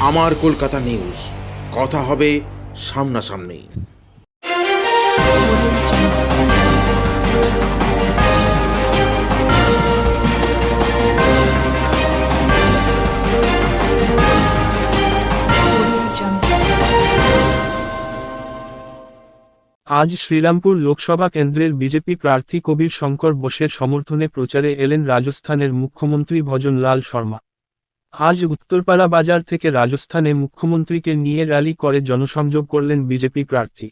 আমার কলকাতা নিউজ। কথা হবে সামনাসামনি। আজ শ্রীরামপুর লোকসভা কেন্দ্রের বিজেপি প্রার্থী কবির শঙ্কর বোসের সমর্থনে প্রচারে এলেন রাজস্থানের মুখ্যমন্ত্রী ভজনলাল শর্মা। আজ উত্তরপাড়া বাজার থেকে রাজস্থানে মুখ্যমন্ত্রীকে নিয়ে র্যালি করে জনসংযোগ করলেন বিজেপি প্রার্থী।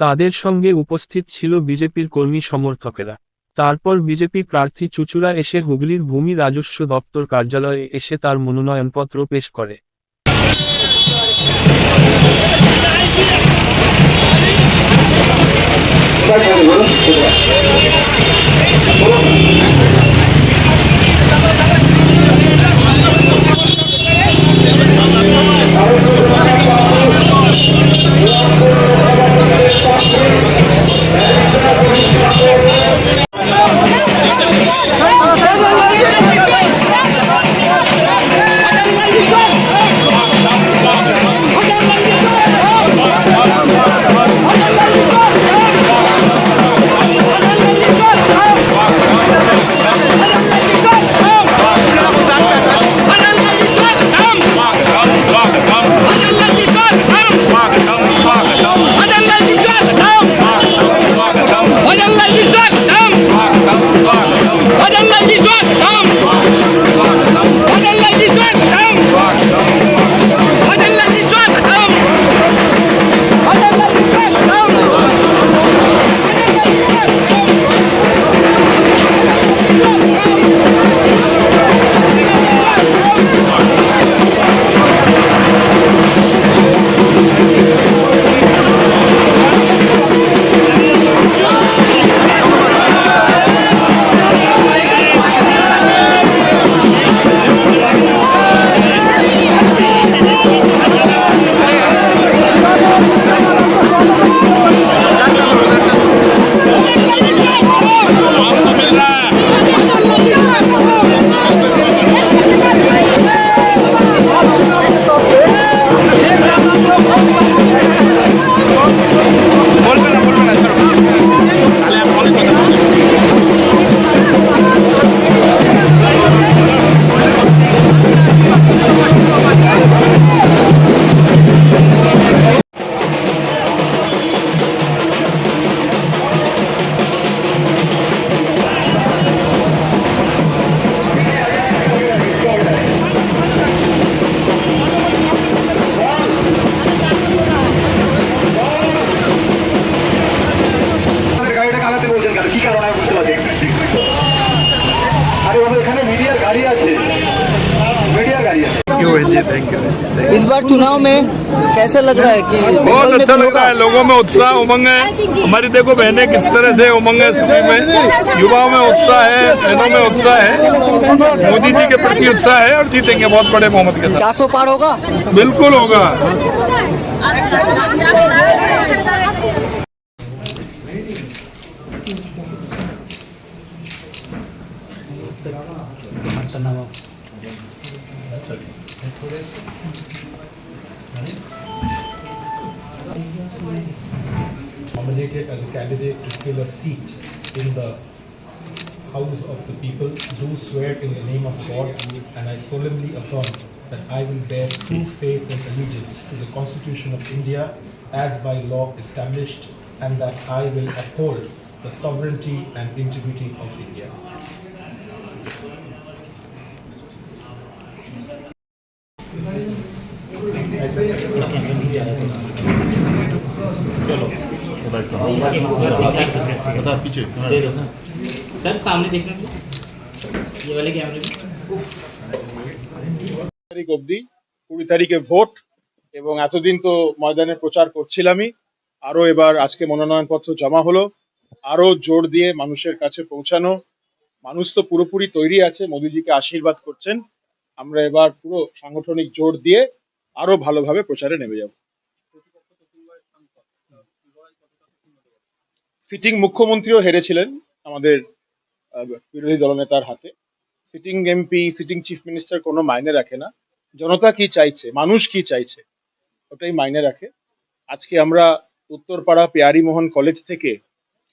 তাদের সঙ্গে উপস্থিত ছিল বিজেপির কর্মী সমর্থকেরা। তারপর বিজেপি প্রার্থী চুচুড়া এসে হুগলির ভূমি রাজস্ব দপ্তর কার্যালয়ে এসে তার মনোনয়নপত্র পেশ করে। Oh! बार चुनाव में कैसे लग रहा है कि बहुत अच्छा लग रहा है लोगों में उत्साह उमंग है। हमारी देखो बहनें किस तरह से उमंग है में। युवाओं में उत्साह है बहनों में उत्साह है। मोदी जी के प्रति उत्साह है और जीतेंगे बहुत बड़े मोहम्मद के साथ। चार सौ पार होगा? बिल्कुल होगा। Seat in the House of the People, do swear in the name of God, and I solemnly affirm that I will bear true faith and allegiance to the Constitution of India as by law established, and that I will uphold the sovereignty and integrity of India. Sir सामने देखने के लिए ये वाले कैमरे में তারিখ অবধি কুড়ি তারিখে ভোট এবং এতদিন তো ময়দানে প্রচার করছিলামই আরো এবার আজকে মনোনয়নপত্র জমা হলো আরো জোর দিয়ে মানুষের কাছে পৌঁছানো মানুষ তো পুরোপুরি তৈরি আছে মোদিজিকে আশীর্বাদ করছেন আমরা এবার পুরো সাংগঠনিক জোর দিয়ে আরো ভালোভাবে প্রচারে নেমে যাব সিটিং মুখ্যমন্ত্রীও হেরেছিলেন আমাদের বিরোধী দলনেতার হাতে। Sitting MP, sitting chief minister কোনো মাইনে রাখে না। জনতা কি চাইছে, মানুষ কি চাইছে, ওটাই মাইনে রাখে। আজকে আমরা উত্তরপাড়া পেয়ারিমোহন কলেজ থেকে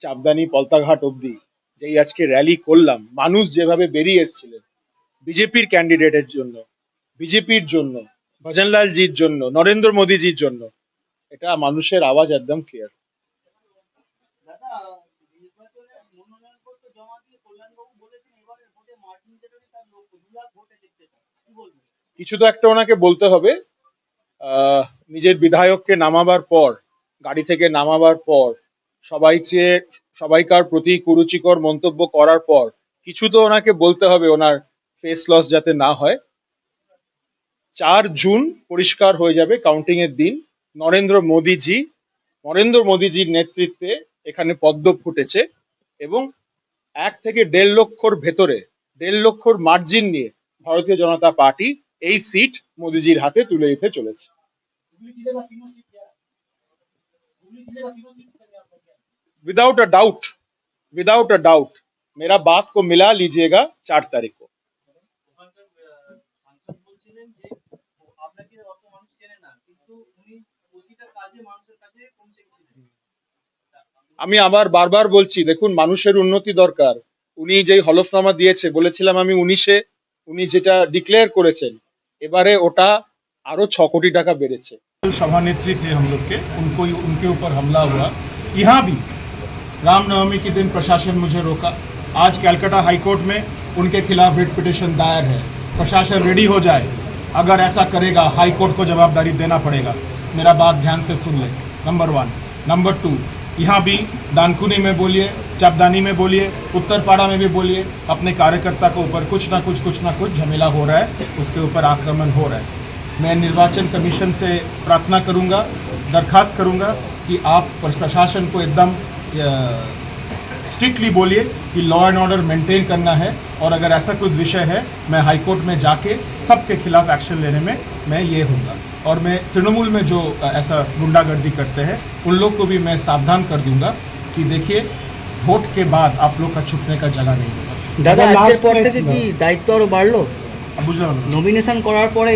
চাপদানি পলতাঘাট অবধি যেই আজকে র্যালি করলাম, মানুষ যেভাবে বেরিয়ে এসেছিলেন, বিজেপির ক্যান্ডিডেটের জন্য, বিজেপির জন্য ভজনলাল জির জন্য, নরেন্দ্র মোদীজির জন্য, এটা মানুষের আওয়াজ একদম ক্লিয়ার কিছু তো একটা ওনাকে বলতে হবে। নিজের বিধায়ককে নামাবার পর, গাড়ি থেকে নামাবার পর, সবাইকে, সবাইকার প্রতি কুরুচিকর মন্তব্য করার পর, কিছু তো ওনাকে বলতে হবে ওনার ফেস লস যাতে না হয়। চার জুন পরিষ্কার হয়ে যাবে কাউন্টিং এর দিন। নরেন্দ্র মোদীজি, নরেন্দ্র মোদীজির নেতৃত্বে এখানে পদ্ম ফুটেছে এবং এক থেকে দেড় লক্ষর ভেতরে দেড় লক্ষর মার্জিন নিয়ে ভারতীয় জনতা পার্টি এই সিট মোদীজির হাতে তুলে দিতে চলেছে without a doubt without a doubt मेरा बात को मिला लीजिएगा चार तारीख को আমি আবার বারবার বলছি দেখুন মানুষের উন্নতি দরকার উনি যেই হলফনামা দিয়েছে বলেছিলাম আমি উনিশে উনি যেটা ডিক্লেয়ার করেছেন এবারে ওটা আরো ছ কোটি টাকা বেড়েছে सभानेत्री थे हम लोग के उनको उनके ऊपर हमला हुआ यहाँ भी रामनवमी के दिन प्रशासन मुझे रोका आज कैलकाटा हाई कोर्ट में उनके खिलाफ रिट पिटिशन दायर है प्रशासन रेडी हो जाए अगर ऐसा करेगा हाई कोर्ट को जवाबदारी देना पड़ेगा मेरा बात ध्यान से सुन ले नंबर वन नंबर टू यहाँ भी दानकुनी में बोलिए, चापदानी में बोलिए, उत्तरपाड़ा में भी बोलिए, अपने कार्यकर्ता के ऊपर कुछ ना कुछ कुछ ना कुछ झमेला हो रहा है, उसके ऊपर आक्रमण हो रहा है। मैं निर्वाचन कमीशन से प्रार्थना करूँगा, दरखास्त करूँगा कि आप प्रशासन को एकदम स्ट्रिक्टली बोलिए कि लॉ एंड ऑर्डर मेंटेन करना है, और अगर ऐसा कुछ विषय है, मैं हाईकोर्ट में जाके सबके खिलाफ एक्शन लेने में मैं ये हूँगा। और मैं तृणमूल में जो ऐसा गुंडागर्दी करते हैं उन लोग को भी मैं सावधान कर दूंगा कि देखिए ভোট কে বাদ আপ লোক কা ছুপনে কা জায়গা নেই দাদা আজকের পর থেকে কি দায়িত্ব আরও বাড়লো? নমিনেশন করার পরে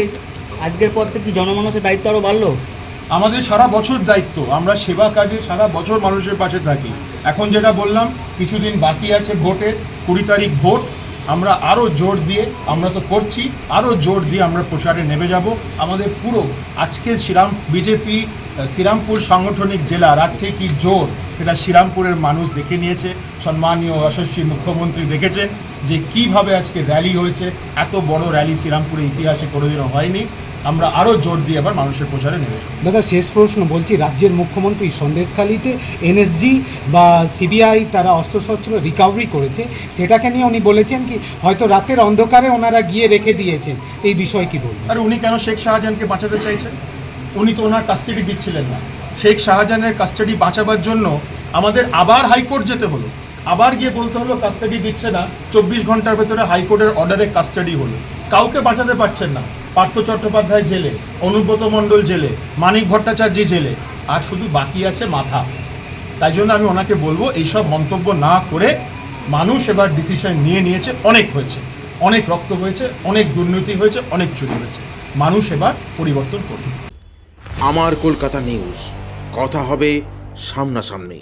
আজকের পর থেকে কি জনমানুষের দায়িত্ব আরও বাড়লো? আমাদের সারা বছর দায়িত্ব আমরা সেবা কাজে সারা বছর মানুষের পাশে থাকি। এখন যেটা বললাম কিছুদিন বাকি আছে ভোটের কুড়ি তারিখ ভোট আমরা আরও জোর দিয়ে আমরা তো করছি আরও জোর দিয়ে আমরা প্রসারে নেমে যাব। আমাদের পুরো আজকে শ্রীরাম, বিজেপি শ্রীরামপুর সাংগঠনিক জেলার রাজ্যে কি জোর, সেটা শ্রীরামপুরের মানুষ দেখে নিয়েছে, সম্মানীয় যশস্বী মুখ্যমন্ত্রী দেখেছেন যে কীভাবে আজকে র্যালি হয়েছে, এত বড় র্যালি শ্রীরামপুরের ইতিহাসে কোনোদিনও হয়নি। আমরা আরও জোর দিয়ে আবার মানুষের প্রচারে নেমে যাব। দাদা শেষ প্রশ্ন বলছি রাজ্যের মুখ্যমন্ত্রী সন্দেশখালীতে এনএসজি বা সিবিআই তারা অস্ত্রশস্ত্র রিকভারি করেছে সেটাকে নিয়ে উনি বলেছেন কি হয়তো রাতের অন্ধকারে ওনারা গিয়ে রেখে দিয়েছেন। এই বিষয়ে কি বলবেন? আর উনি কেন শেখ শাহজাহানকে বাঁচাতে চাইছেন? উনি তো ওনার কাস্টাডি দিচ্ছিলেন না। শেখ শাহজাহানের কাস্টাডি বাঁচাবার জন্য আমাদের আবার হাইকোর্ট যেতে হলো। আবার গিয়ে বলতে হলো কাস্টাডি দিচ্ছে না চব্বিশ ঘণ্টার ভেতরে হাইকোর্টের অর্ডারে কাস্টাডি হলো। কাউকে বাঁচাতে পারছেন না। পার্থ চট্টোপাধ্যায় জেলে, অনুব্রত মণ্ডল জেলে, মানিক ভট্টাচার্য জেলে, আর শুধু বাকি আছে মাথা। তাই জন্য আমি ওনাকে বলব, এইসব মন্তব্য না করে মানুষ এবার ডিসিশন নিয়ে নিয়েছে, অনেক হয়েছে। অনেক রক্ত হয়েছে, অনেক দুর্নীতি হয়েছে, অনেক চুরি হয়েছে। মানুষ এবার পরিবর্তন করবে। আমার কলকাতা নিউজ কথা হবে সামনাসামনি